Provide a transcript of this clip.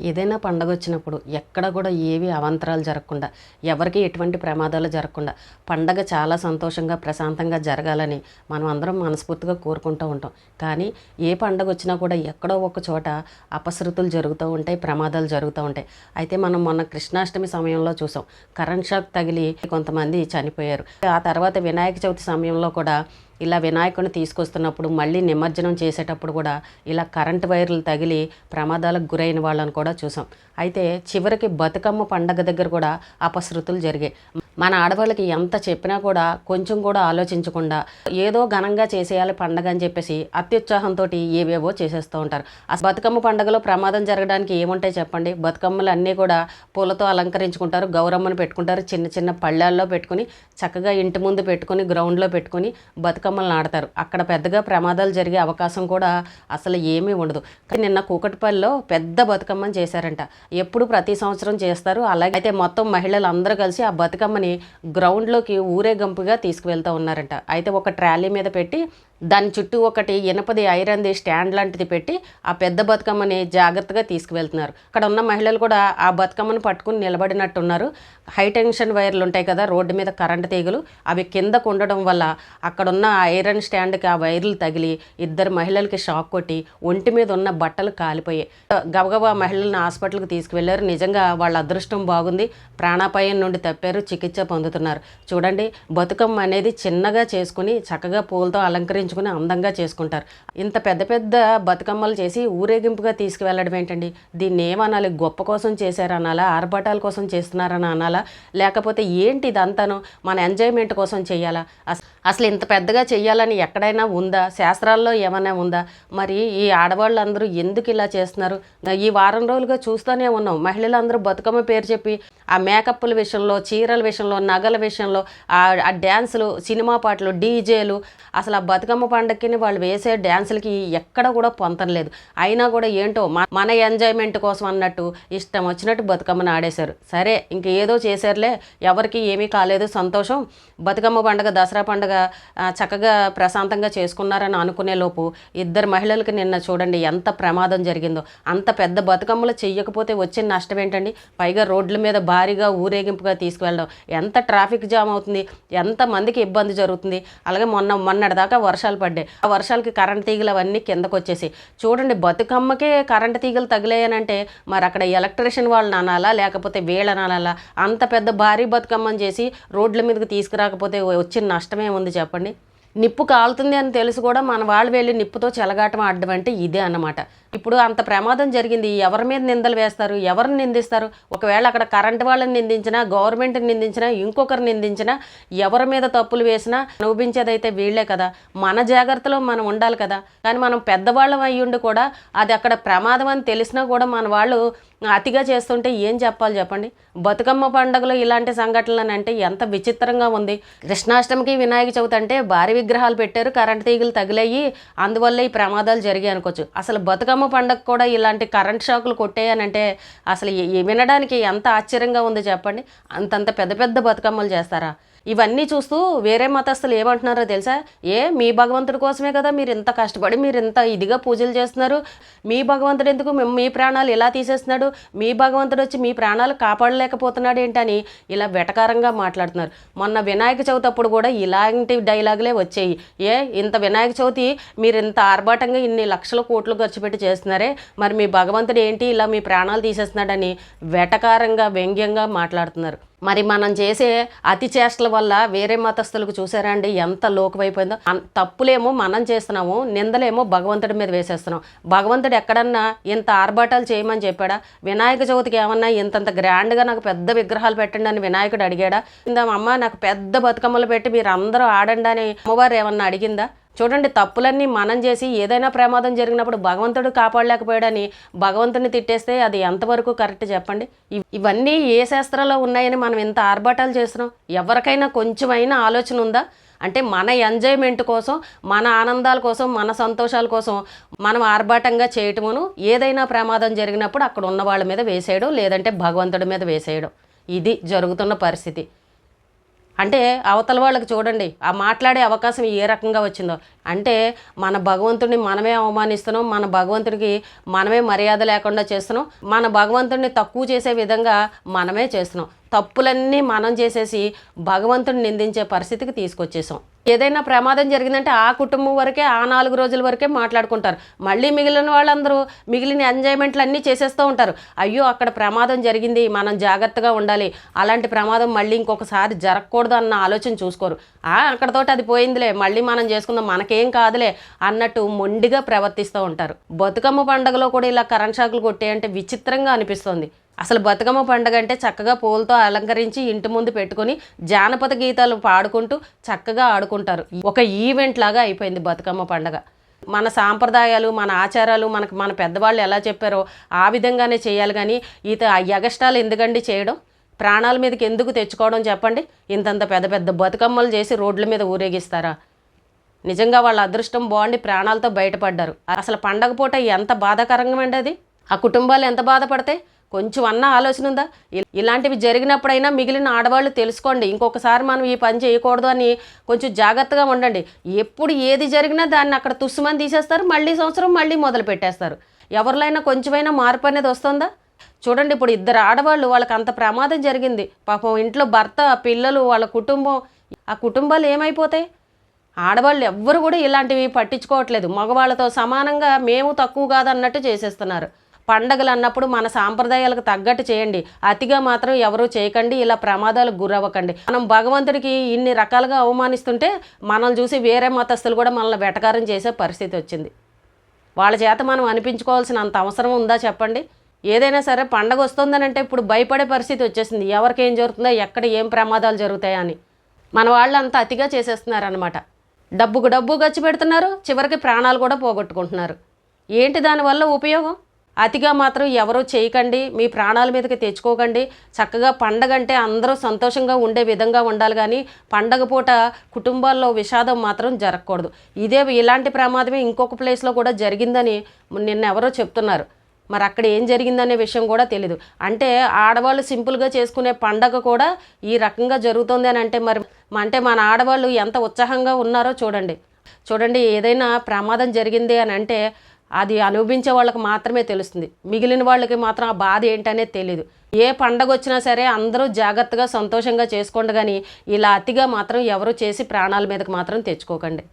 ఏదైనా పండగ వచ్చినప్పుడు ఎక్కడ కూడా ఏవి అవాంతరాలు జరగకుండా ఎవరికి ఎటువంటి ప్రమాదాలు జరగకుండా పండగ చాలా సంతోషంగా ప్రశాంతంగా జరగాలని మనం అందరం మనస్ఫూర్తిగా కోరుకుంటూ ఉంటాం. కానీ ఏ పండగ వచ్చినా కూడా ఎక్కడో ఒక చోట అపశృతులు జరుగుతూ ఉంటాయి ప్రమాదాలు జరుగుతూ ఉంటాయి. అయితే మనం మొన్న కృష్ణాష్టమి సమయంలో చూసాం. కరెంట్ షాక్ తగిలి కొంతమంది చనిపోయారు. ఆ తర్వాత వినాయక చవితి సమయంలో కూడా ఇలా వినాయకుడిని తీసుకొస్తున్నప్పుడు మళ్ళీ నిమజ్జనం చేసేటప్పుడు కూడా ఇలా కరెంట్ వైర్లు తగిలి ప్రమాదాలకు గురైన వాళ్ళని కూడా చూసాం. అయితే చివరికి బతుకమ్మ పండగ దగ్గర కూడా అపశృతులు జరిగాయి. మన ఆడవాళ్ళకి ఎంత చెప్పినా కూడా కొంచెం కూడా ఆలోచించకుండా ఏదో ఘనంగా చేసేయాలి పండగ అని చెప్పేసి అత్యుత్సాహంతో ఏవేవో చేసేస్తూ ఉంటారు. అసలు బతుకమ్మ పండగలో ప్రమాదం జరగడానికి ఏముంటాయి చెప్పండి? బతుకమ్మలు అన్నీ కూడా పూలతో అలంకరించుకుంటారు గౌరమ్మను పెట్టుకుంటారు చిన్న చిన్న పళ్ళాల్లో పెట్టుకుని చక్కగా ఇంటి ముందు పెట్టుకుని గ్రౌండ్లో పెట్టుకుని బతుకమ్మలను ఆడతారు అక్కడ పెద్దగా ప్రమాదాలు జరిగే అవకాశం కూడా అసలు ఏమీ ఉండదు. కానీ నిన్న కూకట్పల్లిలో పెద్ద బతుకమ్మని చేశారంట. ఎప్పుడు ప్రతి సంవత్సరం చేస్తారు. అలాగే అయితే మొత్తం మహిళలు అందరూ కలిసి ఆ బతుకమ్మని గ్రౌండ్లోకి ఊరేగింపుగా తీసుకువెళ్తూ ఉన్నారంట. అయితే ఒక ట్రాలీ మీద పెట్టి దాని చుట్టూ ఒకటి ఇనపది ఐరన్ది స్టాండ్ లాంటిది పెట్టి ఆ పెద్ద బతుకమ్మని జాగ్రత్తగా తీసుకువెళ్తున్నారు. అక్కడ ఉన్న మహిళలు కూడా ఆ బతుకమ్మను పట్టుకుని నిలబడినట్టున్నారు. హై టెన్షన్ వైర్లు ఉంటాయి కదా రోడ్డు మీద కరెంటు తీగలు అవి కిందకు ఉండడం వల్ల అక్కడ ఉన్న ఐరన్ స్టాండ్కి ఆ వైర్లు తగిలి ఇద్దరు మహిళలకి షాక్ కొట్టి ఒంటి మీద ఉన్న బట్టలు కాలిపోయాయి. గబగబా మహిళలను హాస్పిటల్కి తీసుకువెళ్ళారు నిజంగా వాళ్ళ అదృష్టం బాగుంది. ప్రాణాపాయం నుండి తప్పారు చికిత్స పొందుతున్నారు. చూడండి బతుకమ్మ అనేది చిన్నగా చేసుకుని చక్కగా పూలతో అలంకరించి అలంకరించుకుని అందంగా చేసుకుంటారు. ఇంత పెద్ద పెద్ద బతుకమ్మలు చేసి ఊరేగింపుగా తీసుకువెళ్ళడం ఏంటండి? దీన్ని ఏమనాలి? గొప్ప కోసం చేశారనాలా ఆర్భాటాల కోసం చేస్తున్నారని అనాలా? లేకపోతే ఏంటి ఇదంతాను? మన ఎంజాయ్మెంట్ కోసం చేయాలా? అస- అసలు ఇంత పెద్దగా చెయ్యాలని ఎక్కడైనా ఉందా? శాస్త్రాల్లో ఏమైనా ఉందా? మరి ఈ ఆడవాళ్ళందరూ ఎందుకు ఇలా చేస్తున్నారు? ఈ వారం రోజులుగా చూస్తూనే ఉన్నాం. మహిళలందరూ బతుకమ్మ పేరు చెప్పి ఆ మేకప్ల విషయంలో చీరల విషయంలో నగల విషయంలో ఆ ఆ డ్యాన్సులు సినిమా పాటలు డీజేలు అసలు ఆ బతుకమ్మ పండక్కిని వాళ్ళు వేసే డ్యాన్సులకి ఎక్కడ కూడా పొంతం లేదు. అయినా కూడా ఏంటో మన ఎంజాయ్మెంట్ కోసం అన్నట్టు ఇష్టం వచ్చినట్టు బతుకమ్మను ఆడేశారు. సరే ఇంక ఏదో చేశారులే. ఎవరికి ఏమీ కాలేదు. సంతోషం. బతుకమ్మ పండగ దసరా పండగ చక్కగా ప్రశాంతంగా చేసుకున్నారని అనుకునే లోపు ఇద్దరు మహిళలకి నిన్న చూడండి ఎంత ప్రమాదం జరిగిందో. అంత పెద్ద బతుకమ్మలు చెయ్యకపోతే వచ్చిన నష్టం ఏంటండి? పైగా రోడ్ల మీద భారీగా ఊరేగింపుగా తీసుకువెళ్ళడం. ఎంత ట్రాఫిక్ జామ్ అవుతుంది? ఎంత మందికి ఇబ్బంది జరుగుతుంది? అలాగే మొన్న మొన్నటిదాకా వర్షాలు పడ్డాయి. ఆ వర్షాలకి కరెంట్ తీగలు అవన్నీ కిందకు వచ్చేసి చూడండి బతుకమ్మకే కరెంట్ తీగలు తగిలాయనంటే మరి అక్కడ ఎలక్ట్రిషియన్ వాళ్ళని అనాలా? లేకపోతే వీళ్ళని అనాలా? అంత పెద్ద భారీ బతుకమ్మని చేసి రోడ్ల మీదకి తీసుకురాకపోతే వచ్చిన నష్టమే ఉంది చెప్పండి. నిప్పు కాలుతుంది అని తెలుసు కూడా మన వాళ్ళు వెళ్ళి నిప్పుతో చెలగాటం ఆడడం అంటే ఇదే అన్నమాట. ఇప్పుడు అంత ప్రమాదం జరిగింది. ఎవరి మీద నిందలు వేస్తారు? ఎవరిని నిందిస్తారు? ఒకవేళ అక్కడ కరెంట్ వాళ్ళని నిందించినా గవర్నమెంట్ని నిందించినా ఇంకొకరు నిందించినా ఎవరి మీద తప్పులు వేసినా అనుభవించేదైతే వీళ్ళే కదా. మన జాగ్రత్తలో మనం ఉండాలి కదా. కానీ మనం పెద్దవాళ్ళం అయ్యుండి కూడా అది అక్కడ ప్రమాదం అని తెలిసినా కూడా మన వాళ్ళు అతిగా చేస్తుంటే ఏం చెప్పాలి చెప్పండి? బతుకమ్మ పండుగలో ఇలాంటి సంఘటనలు అంటే ఎంత విచిత్రంగా ఉంది. కృష్ణాష్టమికి వినాయక చవితి అంటే భారీ విగ్రహాలు పెట్టారు. కరెంట్ తీగలు తగిలాయి అందువల్ల ఈ ప్రమాదాలు జరిగాయి అనుకోవచ్చు. అసలు బతుకమ్మ పండగ కూడా ఇలాంటి కరెంట్ షాకులు కొట్టేయనంటే అసలు వినడానికి ఎంత ఆశ్చర్యంగా ఉంది చెప్పండి? అంతంత పెద్ద పెద్ద బతుకమ్మలు చేస్తారా? ఇవన్నీ చూస్తూ వేరే మతస్థులు ఏమంటున్నారో తెలుసా? ఏ మీ భగవంతుడి కోసమే కదా మీరు ఇంత కష్టపడి మీరు ఇంత ఇదిగా పూజలు చేస్తున్నారు. మీ భగవంతుడు ఎందుకు మీ- ప్రాణాలు ఇలా తీసేస్తున్నాడు? మీ భగవంతుడు వచ్చి మీ ప్రాణాలు కాపాడలేకపోతున్నాడు ఏంటని ఇలా వెటకారంగా మాట్లాడుతున్నారు. మొన్న వినాయక చవితి అప్పుడు కూడా ఇలాంటి డైలాగులే వచ్చాయి. ఏ ఇంత వినాయక చవితి మీరు ఇంత ఆర్భాటంగా ఇన్ని లక్షల కోట్లు ఖర్చు పెట్టి చేస్తున్నారే? మరి మీ భగవంతుడు ఏంటి ఇలా మీ ప్రాణాలు తీసేస్తున్నాడని వెటకారంగా వ్యంగ్యంగా మాట్లాడుతున్నారు. మరి మనం చేసే అతి చేష్టల వల్ల వేరే మతస్థులకు చూసారా అండి? ఎంత లోకువైపోయిందో. తప్పులేమో మనం చేస్తున్నాము నిందలేమో భగవంతుడి మీద వేసేస్తున్నాం. భగవంతుడు ఎక్కడన్నా ఇంత ఆర్భాటాలు చేయమని చెప్పాడా? వినాయక చవితికి ఏమన్నా ఇంతంత గ్రాండ్గా నాకు పెద్ద విగ్రహాలు పెట్టండి అని వినాయకుడు అడిగాడా? ఇందా అమ్మ నాకు పెద్ద బతుకమ్మలు పెట్టి మీరు అందరూ ఆడండి అని అమ్మవారు ఏమన్నా అడిగిందా? చూడండి తప్పులన్నీ మనం చేసి ఏదైనా ప్రమాదం జరిగినప్పుడు భగవంతుడు కాపాడలేకపోయాడని భగవంతుని తిట్టేస్తే అది ఎంతవరకు కరెక్ట్ చెప్పండి? ఇవన్నీ ఏ శాస్త్రంలో ఉన్నాయని మనం ఇంత ఆర్భాటాలు చేస్తున్నాం? ఎవరికైనా కొంచెమైనా ఆలోచన ఉందా? అంటే మన ఎంజాయ్మెంట్ కోసం మన ఆనందాల కోసం మన సంతోషాల కోసం మనం ఆర్భాటంగా చేయటమును ఏదైనా ప్రమాదం జరిగినప్పుడు అక్కడ ఉన్న వాళ్ళ మీద వేసేయడం లేదంటే భగవంతుడి మీద వేసేయడం. ఇది జరుగుతున్న పరిస్థితి. అంటే అవతల వాళ్ళకి చూడండి ఆ మాట్లాడే అవకాశం ఏ రకంగా వచ్చిందో. అంటే మన భగవంతుడిని మనమే అవమానిస్తున్నాం మన భగవంతుడికి మనమే మర్యాద లేకుండా చేస్తున్నాం మన భగవంతుడిని తక్కువ చేసే విధంగా మనమే చేస్తున్నాం. తప్పులన్నీ మనం చేసేసి భగవంతుడిని నిందించే పరిస్థితికి తీసుకొచ్చేసాం. ఏదైనా ప్రమాదం జరిగిందంటే ఆ కుటుంబం వరకే ఆ నాలుగు రోజుల వరకే మాట్లాడుకుంటారు. మళ్ళీ మిగిలిన వాళ్ళందరూ మిగిలిన ఎంజాయ్మెంట్లు అన్నీ చేసేస్తూ ఉంటారు. అయ్యో అక్కడ ప్రమాదం జరిగింది మనం జాగ్రత్తగా ఉండాలి. అలాంటి ప్రమాదం మళ్ళీ ఇంకొకసారి జరగకూడదు అన్న ఆలోచన చూసుకోరు. ఆ అక్కడతోటి అది పోయిందిలే మళ్ళీ మనం చేసుకుందాం మనకేం కాదులే అన్నట్టు మొండిగా ప్రవర్తిస్తూ ఉంటారు. బతుకమ్మ పండుగలో కూడా ఇలా కరెంట్ షాకులు కొట్టేయంటే విచిత్రంగా అనిపిస్తుంది. అసలు బతుకమ్మ పండుగ అంటే చక్కగా పూలతో అలంకరించి ఇంటి ముందు పెట్టుకొని జానపద గీతాలు పాడుకుంటూ చక్కగా ఆడుకుంటారు. ఒక ఈవెంట్ లాగా అయిపోయింది బతుకమ్మ పండుగ. మన సాంప్రదాయాలు మన ఆచారాలు మనకు మన పెద్దవాళ్ళు ఎలా చెప్పారో ఆ విధంగానే చేయాలి కానీ ఈత ఆ ఎగస్టాలు ఎందుకండి చేయడం? ప్రాణాల మీదకి ఎందుకు తెచ్చుకోవడం చెప్పండి? ఇంతంత పెద్ద పెద్ద బతుకమ్మలు చేసి రోడ్ల మీద ఊరేగిస్తారా? నిజంగా వాళ్ళ అదృష్టం బాగుండి ప్రాణాలతో బయటపడ్డారు. అసలు పండగ పూట ఎంత బాధాకరంగా అండి అది? ఆ కుటుంబాలు ఎంత బాధపడతాయి కొంచెం అన్న ఆలోచన ఉందా? ఇలాంటివి జరిగినప్పుడైనా మిగిలిన ఆడవాళ్ళు తెలుసుకోండి. ఇంకొకసారి మనం ఈ పని చేయకూడదు అని కొంచెం జాగ్రత్తగా ఉండండి. ఎప్పుడు ఏది జరిగినా దాన్ని అక్కడ తుస్సుమని తీసేస్తారు. మళ్ళీ సంవత్సరం మళ్ళీ మొదలు పెట్టేస్తారు. ఎవరిలైనా కొంచెమైనా మార్పు అనేది వస్తుందా? చూడండి ఇప్పుడు ఇద్దరు ఆడవాళ్ళు వాళ్ళకి అంత ప్రమాదం జరిగింది. పాపం ఇంట్లో భర్త పిల్లలు వాళ్ళ కుటుంబం. ఆ కుటుంబాలు ఏమైపోతాయి? ఆడవాళ్ళు ఎవ్వరు కూడా ఇలాంటివి పట్టించుకోవట్లేదు. మగవాళ్ళతో సమానంగా మేము తక్కువ కాదన్నట్టు చేసేస్తున్నారు. పండగలు అన్నప్పుడు మన సాంప్రదాయాలకు తగ్గట్టు చేయండి. అతిగా మాత్రం ఎవరూ చేయకండి. ఇలా ప్రమాదాలకు గురవ్వకండి. మనం భగవంతుడికి ఇన్ని రకాలుగా అవమానిస్తుంటే మనల్ని చూసి వేరే మతస్థులు కూడా మనల్ని వెటకారం చేసే పరిస్థితి వచ్చింది. వాళ్ళ చేత మనం అనిపించుకోవాల్సిన అంత అవసరం ఉందా చెప్పండి? ఏదైనా సరే పండగ వస్తుందనంటే ఇప్పుడు భయపడే పరిస్థితి వచ్చేసింది. ఎవరికి ఏం జరుగుతుందో ఎక్కడ ఏం ప్రమాదాలు జరుగుతాయని. మన వాళ్ళు అంత అతిగా చేసేస్తున్నారనమాట డబ్బుకు డబ్బు ఖర్చు పెడుతున్నారు చివరికి ప్రాణాలు కూడా పోగొట్టుకుంటున్నారు. ఏంటి దానివల్ల ఉపయోగం? అతిగా మాత్రం ఎవరో చేయకండి మీ ప్రాణాల మీదకి తెచ్చుకోకండి. చక్కగా పండగ అంటే అందరూ సంతోషంగా ఉండే విధంగా ఉండాలి కానీ పండగ పూట కుటుంబాల్లో విషాదం మాత్రం జరగకూడదు. ఇదే ఇలాంటి ప్రమాదమే ఇంకొక ప్లేస్లో కూడా జరిగిందని నిన్న ఎవరో చెప్తున్నారు. మరి అక్కడ ఏం జరిగిందనే విషయం కూడా తెలీదు. అంటే ఆడవాళ్ళు సింపుల్గా చేసుకునే పండగ కూడా ఈ రకంగా జరుగుతుంది అని అంటే మరి అంటే మన ఆడవాళ్ళు ఎంత ఉత్సాహంగా ఉన్నారో చూడండి. చూడండి ఏదైనా ప్రమాదం జరిగింది అని అంటే అది అనుభవించే వాళ్ళకి మాత్రమే తెలుస్తుంది. మిగిలిన వాళ్ళకి మాత్రం ఆ బాధ ఏంటనేది తెలియదు ఏ పండగ వచ్చినా సరే అందరూ జాగ్రత్తగా సంతోషంగా చేసుకోండి కానీ ఇలా అతిగా మాత్రం ఎవరు చేసి ప్రాణాల మీదకి మాత్రం తెచ్చుకోకండి.